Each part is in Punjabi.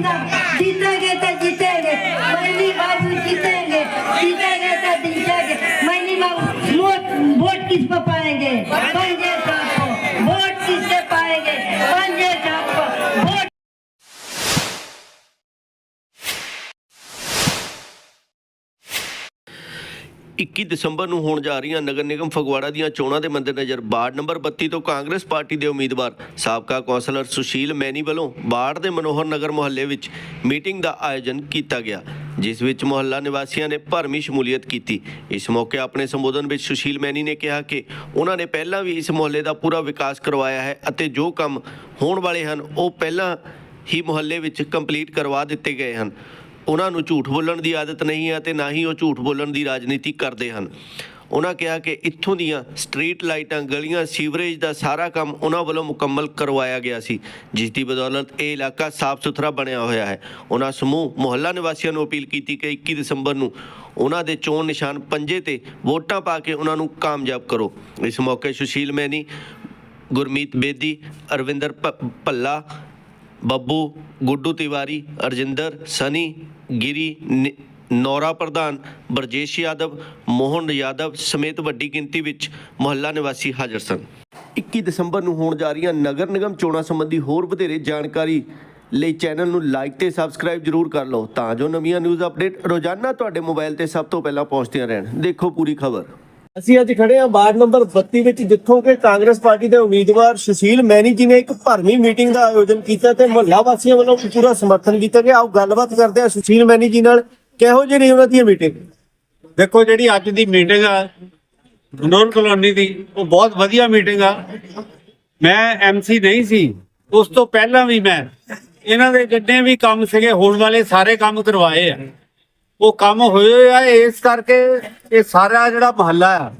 जीता जीतेंगे तो जीतेंगे मैनी बाबू जीतेंगे जीतेंगे तो जीतेंगे मैनी बाबू वोट वोट किस पर पाएंगे 21 ਦਸੰਬਰ ਨੂੰ ਹੋਣ ਜਾ ਰਹੀਆਂ ਨਗਰ ਨਿਗਮ ਫਗਵਾੜਾ ਦੀਆਂ ਚੋਣਾਂ ਦੇ ਮੱਦੇਨਜ਼ਰ ਵਾਰਡ ਨੰਬਰ 32 ਤੋਂ ਕਾਂਗਰਸ ਪਾਰਟੀ ਦੇ ਉਮੀਦਵਾਰ ਸਾਬਕਾ ਕੌਂਸਲਰ ਸੁਸ਼ੀਲ ਮੈਨੀ ਵੱਲੋਂ ਬਾੜ ਦੇ ਮਨੋਹਰ ਨਗਰ ਮੁਹੱਲੇ ਵਿੱਚ ਮੀਟਿੰਗ ਦਾ ਆਯੋਜਨ ਕੀਤਾ ਗਿਆ, ਜਿਸ ਵਿੱਚ ਮੁਹੱਲਾ ਨਿਵਾਸੀਆਂ ਨੇ ਭਰਮੀ ਸ਼ਮੂਲੀਅਤ ਕੀਤੀ। ਇਸ ਮੌਕੇ ਆਪਣੇ ਸੰਬੋਧਨ ਵਿੱਚ ਸੁਸ਼ੀਲ ਮੈਨੀ ਨੇ ਕਿਹਾ ਕਿ ਉਹਨਾਂ ਨੇ ਪਹਿਲਾਂ ਵੀ ਇਸ ਮੁਹੱਲੇ ਦਾ ਪੂਰਾ ਵਿਕਾਸ ਕਰਵਾਇਆ ਹੈ ਅਤੇ ਜੋ ਕੰਮ ਹੋਣ ਵਾਲੇ ਹਨ, ਉਹ ਪਹਿਲਾਂ ਹੀ ਮੁਹੱਲੇ ਵਿੱਚ ਕੰਪਲੀਟ ਕਰਵਾ ਦਿੱਤੇ ਗਏ ਹਨ। ਉਹਨਾਂ ਨੂੰ ਝੂਠ ਬੋਲਣ ਦੀ ਆਦਤ ਨਹੀਂ ਹੈ ਤੇ ਨਾ ਹੀ ਉਹ ਝੂਠ ਬੋਲਣ ਦੀ ਰਾਜਨੀਤੀ ਕਰਦੇ ਹਨ। ਉਹਨਾਂ ਕਿਹਾ ਕਿ ਇੱਥੋਂ ਦੀਆਂ ਸਟਰੀਟ ਲਾਈਟਾਂ, ਗਲੀਆਂ, ਸੀਵਰੇਜ ਦਾ ਸਾਰਾ ਕੰਮ ਉਹਨਾਂ ਵੱਲੋਂ ਮੁਕੰਮਲ ਕਰਵਾਇਆ ਗਿਆ ਸੀ। ਜਿਸ ਦੀ ਬਦੌਲਤ ਇਹ ਇਲਾਕਾ ਸਾਫ਼ ਸੁਥਰਾ ਬਣਿਆ ਹੋਇਆ ਹੈ। ਉਹਨਾਂ ਸਮੂਹ ਮੁਹੱਲਾ ਨਿਵਾਸੀਆਂ ਨੂੰ ਅਪੀਲ ਕੀਤੀ ਕਿ 21 ਦਸੰਬਰ ਨੂੰ ਉਹਨਾਂ ਦੇ ਚੋਣ ਨਿਸ਼ਾਨ ਪੰਜੇ ਤੇ ਵੋਟਾਂ ਪਾ ਕੇ ਉਹਨਾਂ ਨੂੰ ਕਾਮਯਾਬ ਕਰੋ। ਇਸ ਮੌਕੇ ਸੁਸ਼ੀਲ ਮੈਨੀ, ਗੁਰਮੀਤ ਬੇਦੀ, ਅਰਵਿੰਦਰ ਭੱਲਾ ਬੱਬੂ, ਗੁੱਡੂ ਤਿਵਾਰੀ, ਅਰਜਿੰਦਰ, ਸਨੀ, ਗਿਰੀ, ਨਿ- ਨੌਰਾ ਪ੍ਰਧਾਨ, ਬਰਜੇਸ਼ ਯਾਦਵ, ਮੋਹਨ ਯਾਦਵ ਸਮੇਤ ਵੱਡੀ ਗਿਣਤੀ ਵਿੱਚ ਮੁਹੱਲਾ ਨਿਵਾਸੀ ਹਾਜ਼ਰ ਸਨ। 21 ਦਸੰਬਰ ਨੂੰ ਹੋਣ ਜਾ ਰਹੀਆਂ ਨਗਰ ਨਿਗਮ ਚੋਣਾਂ ਸੰਬੰਧੀ ਹੋਰ ਵਧੇਰੇ ਜਾਣਕਾਰੀ ਲਈ ਚੈਨਲ ਨੂੰ ਲਾਈਕ ਤੇ ਸਬਸਕ੍ਰਾਈਬ ਜਰੂਰ ਕਰ ਲਓ ਤਾਂ ਜੋ ਨਵੀਆਂ ਨਿਊਜ਼ ਅਪਡੇਟ ਰੋਜ਼ਾਨਾ ਤੁਹਾਡੇ ਮੋਬਾਈਲ ਤੇ ਸਭ ਤੋਂ ਪਹਿਲਾਂ ਪਹੁੰਚਦੀਆਂ ਰਹਿਣ। ਦੇਖੋ ਪੂਰੀ ਖਬਰ। ਅਸੀਂ ਅੱਜ ਖੜੇ ਹਾਂ ਵਾਰਡ ਨੰਬਰ 32 ਵਿੱਚ, ਜਿੱਥੋਂ ਕਿ ਕਾਂਗਰਸ ਪਾਰਟੀ ਦੇ ਉਮੀਦਵਾਰ ਸੁਸ਼ੀਲ ਮੈਨੀ ਜੀ ਨੇ ਇੱਕ ਭਰਮੀ ਮੀਟਿੰਗ ਦਾ ਆਯੋਜਨ ਕੀਤਾ ਤੇ ਮੁਹੱਲਾ ਵਾਸੀਆਂ ਵੱਲੋਂ ਪੂਰਾ ਸਮਰਥਨ ਕੀਤਾ ਗਿਆ। ਆਓ ਗੱਲਬਾਤ ਕਰਦੇ ਹਾਂ ਸੁਸ਼ੀਲ ਮੈਨੀ ਜੀ ਨਾਲ। ਕਿਹੋ ਜਿਹੀ ਰਹੀ ਉਹਨਾਂ ਦੀ ਮੀਟਿੰਗ? ਦੇਖੋ, ਜਿਹੜੀ ਅੱਜ ਦੀ ਮੀਟਿੰਗ ਆ ਮਨੋਰ ਕਲੋਨੀ ਦੀ, ਉਹ ਬਹੁਤ ਵਧੀਆ ਮੀਟਿੰਗ ਆ। ਮੈਂ ਐਮਸੀ ਨਹੀਂ ਸੀ। ਉਸ ਤੋਂ ਪਹਿਲਾਂ ਵੀ ਮੈਂ, ਇਹਨਾਂ ਦੇ ਜਿੰਨੇ ਵੀ ਕੰਮ ਸੀਗੇ, ਹੋਣ ਵਾਲੇ ਸਾਰੇ ਕੰਮ ਕਰਵਾਏ ਆ। ਉਹ ਕੰਮ ਹੋਏ ਆ, ਇਸ ਕਰਕੇ ਇਹ ਸਾਰਾ ਜਿਹੜਾ ਮਹੱਲਾ ਆ,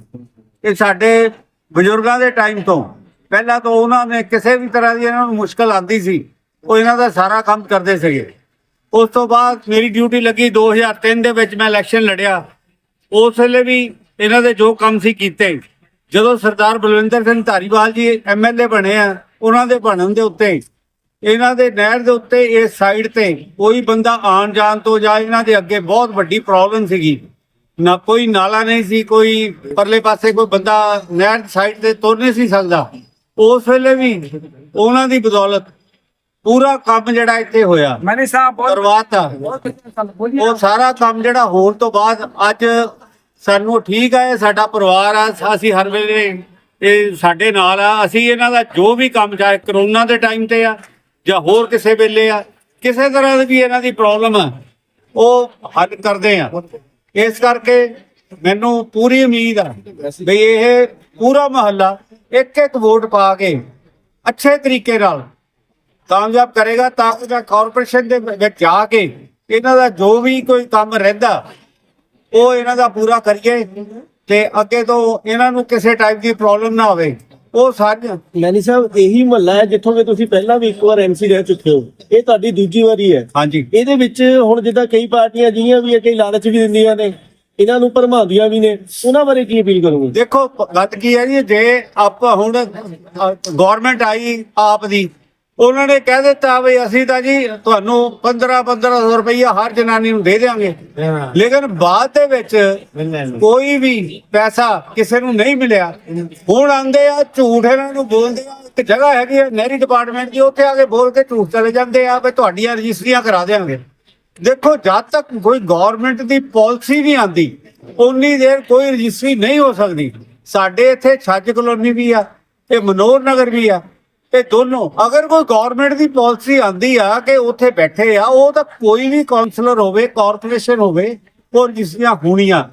ਇਹ ਸਾਡੇ ਬਜ਼ੁਰਗਾਂ ਦੇ ਟਾਈਮ ਤੋਂ। ਪਹਿਲਾਂ ਤੋਂ ਉਹਨਾਂ ਨੇ ਕਿਸੇ ਵੀ ਤਰ੍ਹਾਂ ਦੀ ਇਹਨਾਂ ਨੂੰ ਮੁਸ਼ਕਲ ਆਂਦੀ ਸੀ, ਉਹ ਇਹਨਾਂ ਦਾ ਸਾਰਾ ਕੰਮ ਕਰਦੇ ਸੀਗੇ। ਉਸ ਤੋਂ ਬਾਅਦ ਮੇਰੀ ਡਿਊਟੀ ਲੱਗੀ 2003 ਦੇ ਵਿੱਚ ਮੈਂ ਇਲੈਕਸ਼ਨ ਲੜਿਆ। ਉਸ ਵੇਲੇ ਵੀ ਇਹਨਾਂ ਦੇ ਜੋ ਕੰਮ ਸੀ ਕੀਤੇ। ਜਦੋਂ ਸਰਦਾਰ ਬਲਵਿੰਦਰ ਸਿੰਘ ਧਾਰੀਵਾਲ ਜੀ ਐਮਐਲਏ ਬਣੇ ਆ, ਉਹਨਾਂ ਦੇ ਬਣਨ ਦੇ ਉੱਤੇ ਇਹਨਾਂ ਦੇ ਨਹਿਰ ਦੇ ਉੱਤੇ ਇਸ ਸਾਈਡ ਤੇ ਕੋਈ ਬੰਦਾ ਆਣ ਜਾਣ ਤੋਂ ਜਾਂ ਇਹਨਾਂ ਦੇ ਅੱਗੇ ਬਹੁਤ ਵੱਡੀ ਪ੍ਰੋਬਲਮ ਸੀਗੀ। ਨਾ ਕੋਈ ਨਾਲਾ ਨਹੀਂ ਸੀ ਕੋਈ ਪਰਲੇ ਪਾਸੇ ਕੋਈ ਬੰਦਾ ਨਹਿਰ ਸਾਈਡ ਤੇ ਤੁਰ ਨਹੀਂ ਸੀ ਸਕਦਾ। ਉਸ ਵੇਲੇ ਵੀ ਉਹਨਾਂ ਦੀ ਬਦੌਲਤ ਪੂਰਾ ਕੰਮ ਜਿਹੜਾ ਇੱਥੇ ਹੋਇਆ। ਮੈਨੇ ਸਾਹਿਬ ਬਹੁਤ ਕਰਵਾਤਾ। ਉਹ ਸਾਰਾ ਕੰਮ ਜਿਹੜਾ ਹੋਣ ਤੋਂ ਬਾਅਦ ਅੱਜ ਸਾਨੂੰ ਠੀਕ ਆ ਇਹ ਸਾਡਾ ਪਰਿਵਾਰ ਆ ਅਸੀਂ ਹਰ ਵੇਲੇ ਇਹ ਸਾਡੇ ਨਾਲ ਆ। ਅਸੀਂ ਇਹਨਾਂ ਦਾ ਜੋ ਵੀ ਕੰਮ ਚਾਹੇ ਕਰੋਨਾ ਦੇ ਟਾਈਮ ਤੇ ਆ ਜਾਂ ਹੋਰ ਕਿਸੇ ਵੇਲੇ ਆ, ਕਿਸੇ ਤਰ੍ਹਾਂ ਦੀ ਵੀ ਇਹਨਾਂ ਦੀ ਪ੍ਰੋਬਲਮ ਆ, ਉਹ ਹੱਲ ਕਰਦੇ ਆ। ਇਸ ਕਰਕੇ ਮੈਨੂੰ ਪੂਰੀ ਉਮੀਦ ਆ ਵੀ ਇਹ ਪੂਰਾ ਮਹੱਲਾ ਇੱਕ ਇੱਕ ਵੋਟ ਪਾ ਕੇ ਅੱਛੇ ਤਰੀਕੇ ਨਾਲ ਕਾਮਯਾਬ ਕਰੇਗਾ ਤਾਂ ਕਿ ਕਾਰਪੋਰੇਸ਼ਨ ਦੇ ਵਿੱਚ ਜਾ ਕੇ ਇਹਨਾਂ ਦਾ ਜੋ ਵੀ ਕੋਈ ਕੰਮ ਰਹਿੰਦਾ, ਉਹ ਇਹਨਾਂ ਦਾ ਪੂਰਾ ਕਰੀਏ ਤੇ ਅੱਗੇ ਤੋਂ ਇਹਨਾਂ ਨੂੰ ਕਿਸੇ ਟਾਈਪ ਦੀ ਪ੍ਰੋਬਲਮ ਨਾ ਹੋਵੇ। ਉਹ ਸਾਰੀਆਂ ਮੈਨੀ ਸਾਹਿਬ ਇਹੀ ਮੁਹੱਲਾ ਹੈ ਜਿੱਥੋਂ ਕਿ ਤੁਸੀਂ ਪਹਿਲਾਂ ਵੀ ਇੱਕ ਵਾਰ ਐਮਸੀ ਰਹਿ ਚੁੱਕੇ ਹੋ। ਇਹ ਤੁਹਾਡੀ ਦੂਜੀ ਵਾਰੀ ਹੈ। ਹਾਂਜੀ। ਇਹਦੇ ਵਿੱਚ ਹੁਣ ਜਿੱਦਾਂ ਕਈ ਪਾਰਟੀਆਂ ਜਿਹੀਆਂ ਵੀ ਹੈ ਕਈ ਲਾਲਚ ਵੀ ਦਿੰਦੀਆਂ ਨੇ ਇਹਨਾਂ ਨੂੰ ਭਰਮਾਉਂਦੀਆਂ ਵੀ ਨੇ ਉਹਨਾਂ ਬਾਰੇ ਕੀ ਅਪੀਲ ਕਰੋਗੇ? ਦੇਖੋ ਗੱਲ ਕੀ ਹੈ ਜੀ ਜੇ ਆਪਾਂ ਹੁਣ ਗਵਰਨਮੈਂਟ ਆਈ ਆਪ ਦੀ ਉਹਨਾਂ ਨੇ ਕਹਿ ਦਿੱਤਾ ਵੀ ਅਸੀਂ ਤਾਂ ਜੀ ਤੁਹਾਨੂੰ 15 1500 ਰੁਪਈਆ ਹਰ ਜਨਾਨੀ ਨੂੰ ਦੇ ਦੇਵਾਂਗੇ ਲੇਕਿਨ ਬਾਅਦ ਦੇ ਵਿੱਚ ਕੋਈ ਵੀ ਪੈਸਾ ਕਿਸੇ ਨੂੰ ਨਹੀਂ ਮਿਲਿਆ। ਹੁਣ ਆਂਦੇ ਆ ਝੂਠ ਇਹਨਾਂ ਨੂੰ ਬੋਲਦੇ ਆ। ਇੱਕ ਜਗ੍ਹਾ ਹੈਗੀ ਆ ਨਹਿਰੀ ਡਿਪਾਰਟਮੈਂਟ ਦੀ ਉੱਥੇ ਆ ਕੇ ਬੋਲ ਕੇ ਝੂਠ ਚਲੇ ਜਾਂਦੇ ਆ ਵੀ ਤੁਹਾਡੀਆਂ ਰਜਿਸਟਰੀਆਂ ਕਰਾ ਦੇਵਾਂਗੇ ਦੇਖੋ ਜਦ ਤੱਕ ਕੋਈ ਗਵਰਨਮੈਂਟ ਦੀ ਪਾਲਿਸੀ ਨਹੀਂ ਆਂਦੀ ਉਨੀ ਦੇਰ ਕੋਈ ਰਜਿਸਟਰੀ ਨਹੀਂ ਹੋ ਸਕਦੀ। ਸਾਡੇ ਇੱਥੇ ਛੱਜ ਕਲੋਨੀ ਵੀ ਆ ਇਹ ਮਨੋਰ ਨਗਰ ਵੀ ਆ। ਇਹ ਦੋਨੋਂ, ਅਗਰ ਕੋਈ ਗਵਰਨਮੈਂਟ ਦੀ ਪਾਲਿਸੀ ਆਂਦੀ ਆ ਕਿ ਉੱਥੇ ਬੈਠੇ ਆ, ਉਹ ਤਾਂ ਕੋਈ ਵੀ ਕਾਉਂਸਲਰ ਹੋਵੇ ਕਾਰਪੋਰੇਸ਼ਨ ਹੋਵੇ ਉਹ ਰਜਿਸਟਰੀਆਂ ਹੋਣੀਆਂ।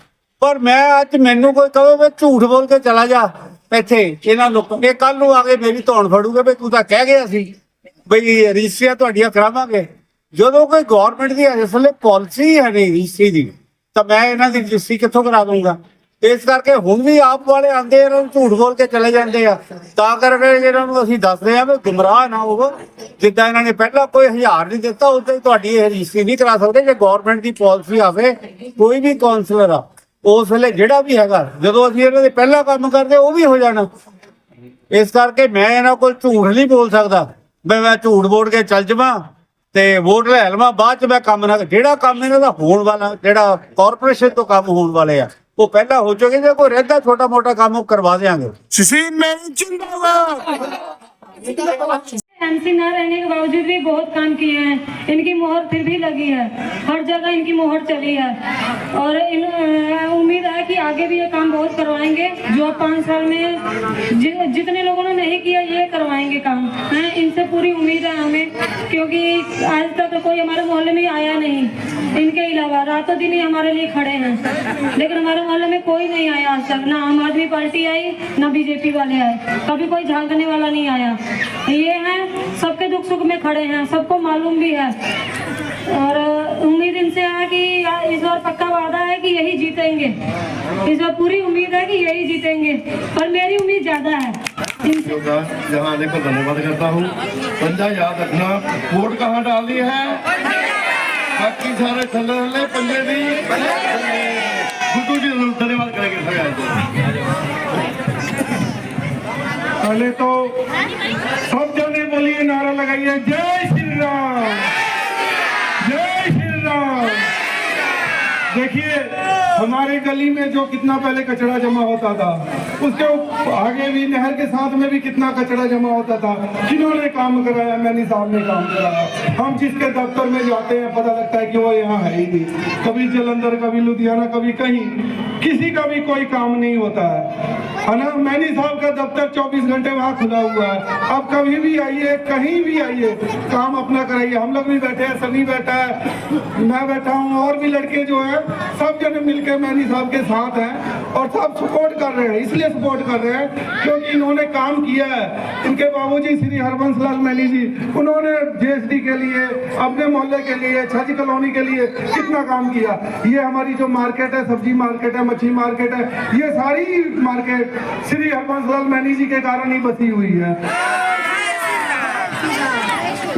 ਪਰ ਮੈਂ ਅੱਜ ਮੈਨੂੰ ਕੋਈ ਕਹੇ ਮੈਂ ਝੂਠ ਬੋਲ ਕੇ ਚਲਾ ਜਾ ਇੱਥੇ, ਇਹਨਾਂ ਲੋਕਾਂ ਇਹ ਕੱਲ ਨੂੰ ਆ ਕੇ ਮੇਰੀ ਧੌਣ ਫੜੂਗੇ ਵੀ ਤੂੰ ਤਾਂ ਕਹਿ ਗਿਆ ਸੀ ਬਈ ਰਜਿਸਟਰੀਆਂ ਤੁਹਾਡੀਆਂ ਕਰਾਵਾਂਗੇ। ਜਦੋਂ ਕੋਈ ਗਵਰਨਮੈਂਟ ਦੀ ਇਸ ਵੇਲੇ ਪਾਲਿਸੀ ਹੈ ਨਹੀਂ ਰਜਿਸਟਰੀ ਦੀ, ਤਾਂ ਮੈਂ ਇਹਨਾਂ ਦੀ ਰਜਿਸਟਰੀ ਕਿੱਥੋਂ ਕਰਾ ਦੂੰਗਾ ਇਸ ਕਰਕੇ ਹੁਣ ਵੀ ਆਪ ਵਾਲੇ ਆਂਦੇ ਇਹਨਾਂ ਨੂੰ ਝੂਠ ਬੋਲ ਕੇ ਚਲੇ ਜਾਂਦੇ ਆ। ਤਾਂ ਕਰਕੇ ਇਹਨਾਂ ਨੂੰ ਅਸੀਂ ਦੱਸਦੇ ਆ ਵੀ ਗੁੰਮਰਾਹ ਨਾ ਹੋਵੋ, ਜਿੱਦਾਂ ਇਹਨਾਂ ਨੇ ਪਹਿਲਾਂ ਕੋਈ ਹਜ਼ਾਰ ਨਹੀਂ ਦਿੱਤਾ, ਉਦਾਂ ਹੀ ਤੁਹਾਡੀ ਇਹ ਰਜਿਸਟਰੀ ਨਹੀਂ ਕਰਾ ਸਕਦੇ। ਜੇ ਗਵਰਨਮੈਂਟ ਦੀ ਪਾਲਿਸੀ ਆਵੇ, ਕੋਈ ਵੀ ਕਾਉਂਸਲਰ ਆ, ਉਸ ਵੇਲੇ ਜਿਹੜਾ ਵੀ ਹੈਗਾ, ਜਦੋਂ ਅਸੀਂ ਇਹਨਾਂ ਦੇ ਪਹਿਲਾ ਕੰਮ ਕਰਦੇ, ਉਹ ਵੀ ਹੋ ਜਾਣਾ। ਇਸ ਕਰਕੇ ਮੈਂ ਇਹਨਾਂ ਕੋਲ ਝੂਠ ਨਹੀਂ ਬੋਲ ਸਕਦਾ। ਵੀ ਮੈਂ ਝੂਠ ਬੋਲ ਕੇ ਚੱਲ ਜਾਵਾਂ ਤੇ ਵੋਟ ਲੈ ਲਵਾਂ, ਬਾਅਦ ਚ ਮੈਂ ਕੰਮ ਨਾ ਜਿਹੜਾ ਕੰਮ ਇਹਨਾਂ ਦਾ ਹੋਣ ਵਾਲਾ, ਜਿਹੜਾ ਕਾਰਪੋਰੇਸ਼ਨ ਤੋਂ ਕੰਮ ਹੋਣ ਵਾਲੇ ਆ ਉਹ ਪਹਿਲਾਂ ਹੋ ਚੁੱਕੇ ਜੇ ਕੋਈ ਰਹਿੰਦਾ ਛੋਟਾ ਮੋਟਾ ਕੰਮ ਉਹ ਕਰਵਾ ਦੇਾਂਗੇ ਸੁਸ਼ੀਲ ਮੈਨੀ ਜਿੰਦਾਬਾਦ। एमसी न रहने के बावजूद भी बहुत काम किए हैं। इनकी मोहर फिर भी लगी है। हर जगह इनकी मोहर चली है। और इन उम्मीद है कि आगे भी ये काम बहुत करवाएँगे। जो अब पाँच साल में जि, जितने लोगों ने नहीं किया ये करवाएँगे काम। है इनसे पूरी उम्मीद है हमें क्योंकि आज तक तो कोई हमारे मोहल्ले में आया नहीं। इनके अलावा रातों दिन ही हमारे लिए खड़े हैं। लेकिन हमारे मोहल्ले में कोई नहीं आया आज तक। ना आम आदमी पार्टी आई ना बीजेपी वाले आए। कभी कोई झांकने वाला नहीं आया। ये हैं, सबके दुख सुख में खड़े हैं, सबको मालूम भी है। और उम्मीद इनसे है कि इस बार पक्का वादा है कि यही जीतेंगे। इस बार पूरी उम्मीद है कि यही जीतेंगे, पर मेरी उम्मीद ज़्यादा है। धन्यवाद करता हूँ। पंजा याद रखना, वोट कहाँ डालनी है? बाकी सारे थल्ले पंजे जी धन्यवाद करेंगे। पहले तो सब जने बोलिए नारा लगाइए। जय श्री राम जय श्री राम देखिए, हमारे गली में जो कितना पहले कचरा जमा होता था उसके आगे भी, नहर के साथ में भी कितना कचरा जमा होता था। किन्होंने काम कराया? मैंने साहब ने काम कराया। हम जिसके दफ्तर में जाते हैं, पता लगता है कि वो यहाँ है ही नहीं। कभी जलंधर, कभी लुधियाना, कभी कहीं। किसी का भी कोई काम नहीं होता है। है ना मैनी साहब का दफ्तर 24 घंटे वहाँ खुला हुआ है। आप कभी भी आइए, कहीं भी आइए, काम अपना कराइए। हम लोग भी बैठे हैं, सनी बैठा है, मैं बैठा हूँ, और भी लड़के जो हैं, सब जने मिलकर मैनी साहब के साथ हैं और सब सपोर्ट कर रहे हैं। इसलिए सपोर्ट कर रहे हैं क्योंकि इन्होंने काम किया है इनके बाबूजी श्री हरबंस लाल मैनी जी उन्होंने जीएसडी के लिए अपने मोहल्ले के लिए छज कॉलोनी के लिए कितना काम किया ये हमारी जो मार्केट है सब्जी मार्केट है मच्छी मार्केट है ये सारी मार्केट श्री हरबंस लाल मैनी जी के कारण ही बसी हुई है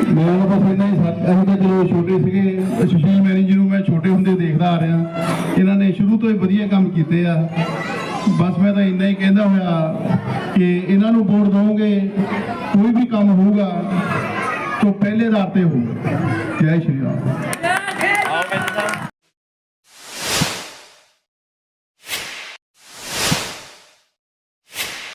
ਮੈਂ ਤਾਂ ਬਸ ਇੰਨਾ ਹੀ ਸਾ- ਅਸੀਂ ਤਾਂ ਜਦੋਂ ਛੋਟੇ ਸੀਗੇ ਸੁਸ਼ੀਲ ਮੈਨੀ ਜੀ ਨੂੰ ਮੈਂ ਛੋਟੇ ਹੁੰਦੇ ਦੇਖਦਾ ਆ ਰਿਹਾ ਇਹਨਾਂ ਨੇ ਸ਼ੁਰੂ ਤੋਂ ਹੀ ਵਧੀਆ ਕੰਮ ਕੀਤੇ ਆ ਬਸ ਮੈਂ ਤਾਂ ਇੰਨਾ ਹੀ ਕਹਿੰਦਾ ਹੋਇਆ ਕਿ ਇਹਨਾਂ ਨੂੰ ਵੋਟ ਦਵੋਗੇ, ਕੋਈ ਵੀ ਕੰਮ ਹੋਊਗਾ, ਤਾਂ ਪਹਿਲੇ ਆਧਾਰ ਤੇ ਹੋਊਗਾ। ਜੈ ਸ਼੍ਰੀ ਰਾਮ।